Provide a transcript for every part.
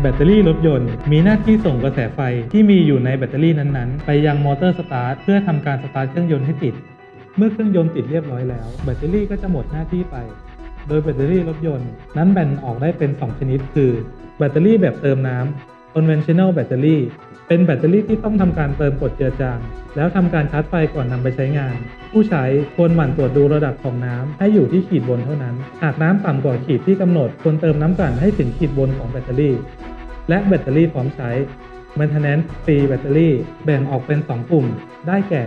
แบตเตอรี่รถยนต์ มีหน้าที่ส่งกระแสไฟที่มีอยู่ในแบตเตอรี่นั้นๆ ไปยังมอเตอร์สตาร์ทเพื่อทำการสตาร์ทเครื่องยนต์ให้ติด เมื่อเครื่องยนต์ติดเรียบร้อยแล้ว แบตเตอรี่ก็จะหมดหน้าที่ไป โดยแบตเตอรี่รถยนต์ นั้นแบ่งออกได้เป็น 2 ชนิด คือ แบตเตอรี่แบบเติมน้ำ conventional battery เป็นแบตเตอรี่ที่ต้องทำการเติมกดเจือจาง แล้วทำการชาร์จไฟก่อนนำไปใช้งาน ผู้ใช้ควรหมั่นตรวจดูระดับของน้ำให้อยู่ที่ขีดบนเท่านั้น หากน้ำต่ำกว่าขีดที่กำหนดควรเติมน้ำกลั่นให้ถึงขีดบนของแบตเตอรี่ และแบตเตอรี่พร้อมใช้ maintenance free battery แบ่งออกเป็น 2 กลุ่ม ได้แก่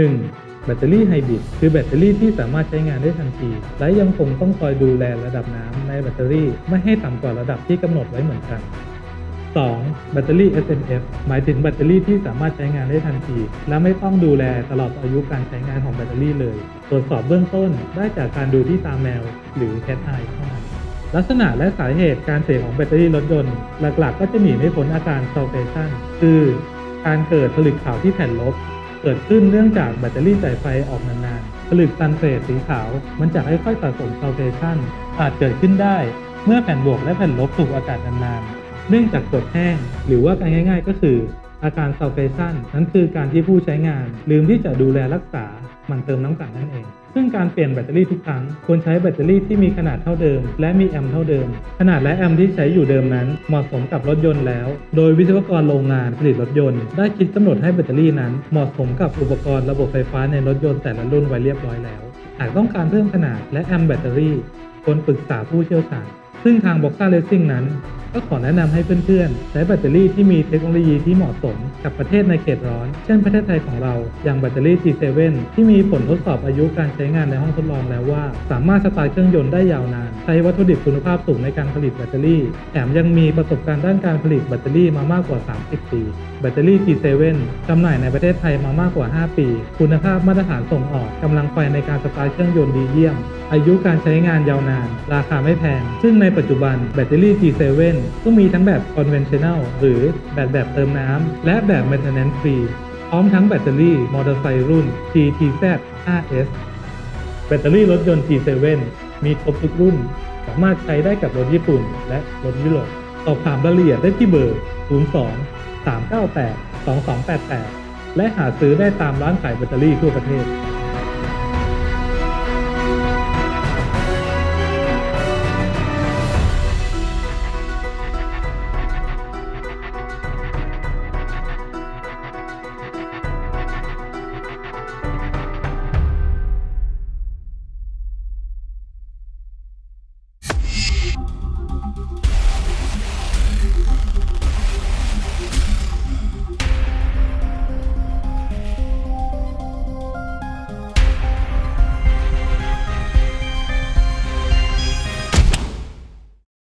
1. แบตเตอรี่ไฮบริดคือแบตเตอรี่ที่สามารถใช้งานได้ทันที และยังคงต้องคอยดูแลระดับน้ำในแบตเตอรี่ไม่ให้ต่ำกว่าระดับที่กำหนดไว้เหมือนกัน 2. แบตเตอรี่ SMF หมายถึงแบตเตอรี่ที่สามารถใช้งานได้ทันที และไม่ต้องดูแลตลอดอายุการใช้งานของแบตเตอรี่เลย ตรวจสอบเบื้องต้นได้จากการดูที่ตาแมว หรือ Cat Eye เท่านั้นลักษณะและสาเหตุการเสียของแบตเตอรี่รถยนต์หลักๆ ก็จะหนีไม่พ้นอาการ salvation คือการเกิดผลึกขาวที่แผ่นลบ เกิดขึ้นเนื่องจากแบตเตอรี่จ่ายไฟออกนานๆ ผลึกซัลเฟตสีขาว มันจะค่อยๆสะสม salvation อาจเกิดขึ้นได้ เมื่อแผ่นบวกและแผ่นลบถูกอากาศนานๆ เนื่องจากกรดแห้ง หรือว่าการง่าย ๆ ก็คือ อาการ salvation นั้นคือการที่ผู้ใช้งาน ลืมที่จะดูแลรักษามันเติมน้ำกลั่นนั่นเอง ซึ่งการเปลี่ยนแบตเตอรี่ทุกครั้ง ควรใช้แบตเตอรี่ที่มีขนาดเท่าเดิม และมีแอมป์เท่าเดิม ขนาดและแอมป์ที่ใช้อยู่เดิมนั้น เหมาะสมกับรถยนต์แล้ว โดยวิศวกรโรงงานผลิตรถยนต์ ได้คิดกำหนดให้แบตเตอรี่นั้น เหมาะสมกับอุปกรณ์ระบบไฟฟ้าในรถยนต์แต่ละรุ่นไว้เรียบร้อยแล้ว หากต้องการเพิ่มขนาดและแอมป์แบตเตอรี่ควรปรึกษาผู้เชี่ยวชาญ ซึ่งทาง b o x a Racing นั้น ก็ขอแนะนำให้เพื่อนๆ ใช้แบตเตอรี่ที่มีเทคโนโลยีที่เหมาะสมกับประเทศในเขตร้อน เช่นประเทศไทยของเรา อย่างแบตเตอรี่ G7 ที่มีผลทดสอบอายุการใช้งานในห้องทดลองแล้วว่า สามารถสตาร์ทเครื่องยนต์ได้ยาวนาน ใช้วัตถุดิบคุณภาพสูงในการผลิตแบตเตอรี่ แถมยังมีประสบการณ์ด้านการผลิตแบตเตอรี่มามากกว่า 30 ปี แบตเตอรี่ G7 จำหน่ายในประเทศไทยมามากกว่า 5 ปี คุณภาพมาตรฐานส่งออกกำลังไฟในการสตาร์ทเครื่องยนต์ดีเยี่ยม อายุการใช้งานยาวนาน ราคาไม่แพง ซึ่งในปัจจุบันแบตเตอรี่ G7 ก็มีทั้งแบบ conventional หรือแบบแบบเติมน้ำ และแบบ maintenance free พร้อมทั้งแบตเตอรี่มอเตอร์ไซค์รุ่น GTZ 5S แบตเตอรี่รถยนต์ G7 มีครบทุกรุ่น สามารถใช้ได้กับรถญี่ปุ่น และรถยุโรปสอบถามรายละเอียดได้ที่เบอร์ 02 398 2288 และหาซื้อได้ตามร้านขายแบตเตอรี่ทั่วประเทศ